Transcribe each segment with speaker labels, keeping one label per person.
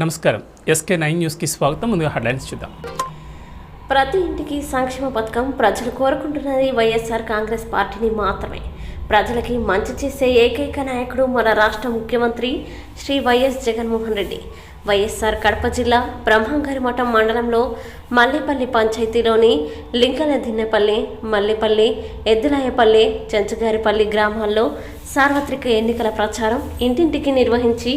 Speaker 1: నమస్కారం. SK nine న్యూస్కి స్వాగతం. ముందుగా హెడ్లైన్స్ చూద్దాం.
Speaker 2: ప్రతి ఇంటికి సంక్షేమ పథకం ప్రజలు కోరుకుంటున్నది వైఎస్ఆర్ కాంగ్రెస్ పార్టీని మాత్రమే. ప్రజలకి మంచి చేసే ఏకైక నాయకుడు మన రాష్ట్ర ముఖ్యమంత్రి శ్రీ వైఎస్ జగన్మోహన్ రెడ్డి. వైఎస్ఆర్ కడప జిల్లా బ్రహ్మంగారిమఠం మండలంలో మల్లేపల్లి పంచాయతీలోని లింకల దిన్నెపల్లి మల్లేపల్లి ఎద్దులాయపల్లి చెంచగారిపల్లి గ్రామాల్లో సార్వత్రిక ఎన్నికల ప్రచారం ఇంటింటికి నిర్వహించి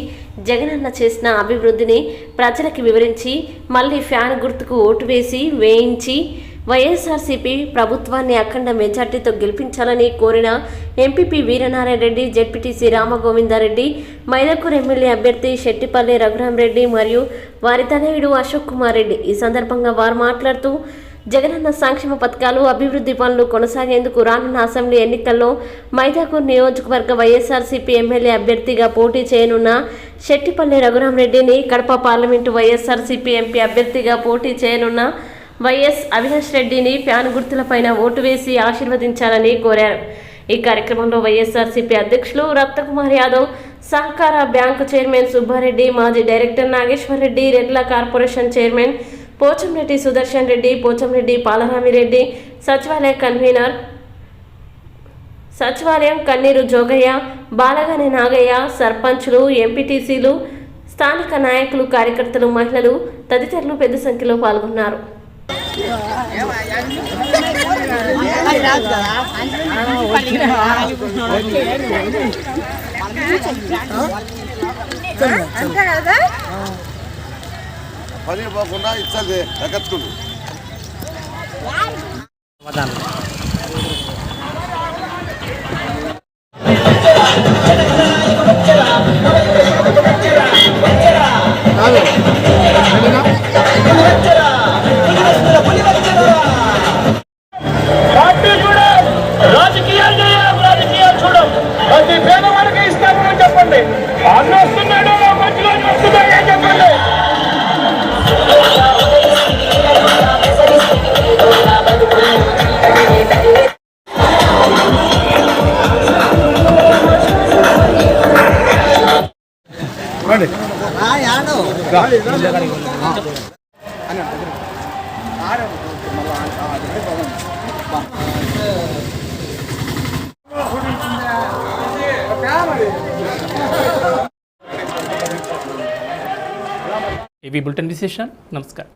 Speaker 2: జగనన్న చేసిన అభివృద్ధిని ప్రజలకి వివరించి మళ్ళీ ఫ్యాన్ గుర్తుకు ఓటు వేసి వేయించి వైఎస్ఆర్సీపీ ప్రభుత్వాన్ని అఖండ మెజార్టీతో గెలిపించాలని కోరిన MPP Veeranarayana Reddy ZPTC Ramagovindareddy Mydukur MLA అభ్యర్థి శెట్టిపల్లి రఘురామరెడ్డి మరియు వారి తనయుడు అశోక్ కుమార్ రెడ్డి ఈ సందర్భంగా వారు మాట్లాడుతూ జగనన్న సంక్షేమ పథకాలు అభివృద్ధి పనులు కొనసాగేందుకు రానున్న అసెంబ్లీ ఎన్నికల్లో మైదాకూర్ నియోజకవర్గ వైఎస్ఆర్సీపీ ఎమ్మెల్యే అభ్యర్థిగా పోటీ చేయనున్న శెట్టిపల్లి రఘురామరెడ్డిని కడప పార్లమెంటు వైఎస్ఆర్సీపీ ఎంపీ అభ్యర్థిగా పోటీ చేయనున్న వైఎస్ అవినాష్ రెడ్డిని ఫ్యాన్ గుర్తులపైన ఓటు వేసి ఆశీర్వదించాలని కోరారు. ఈ కార్యక్రమంలో వైఎస్ఆర్సీపీ అధ్యక్షులు రత్నకుమార్ యాదవ్ సహకార బ్యాంకు చైర్మన్ సుబ్బారెడ్డి మాజీ డైరెక్టర్ నాగేశ్వర్ రెడ్డి రెడ్ల కార్పొరేషన్ చైర్మన్ పోచంరెడ్డి సుదర్శన్ రెడ్డి పోచంరెడ్డి పాలరామిరెడ్డి సచివాలయ కన్వీనర్ సచివాలయం కన్నీరు జోగయ్య బాలగాని నాగయ్య సర్పంచులు ఎంపీటీసీలు స్థానిక నాయకులు కార్యకర్తలు మహిళలు తదితరులు పెద్ద సంఖ్యలో పాల్గొన్నారు.
Speaker 3: పని పోకుండా ఇచ్చే ఎక్కచ్చుకుంటు
Speaker 1: एबी बुलेटिन विशेषण नमस्कार।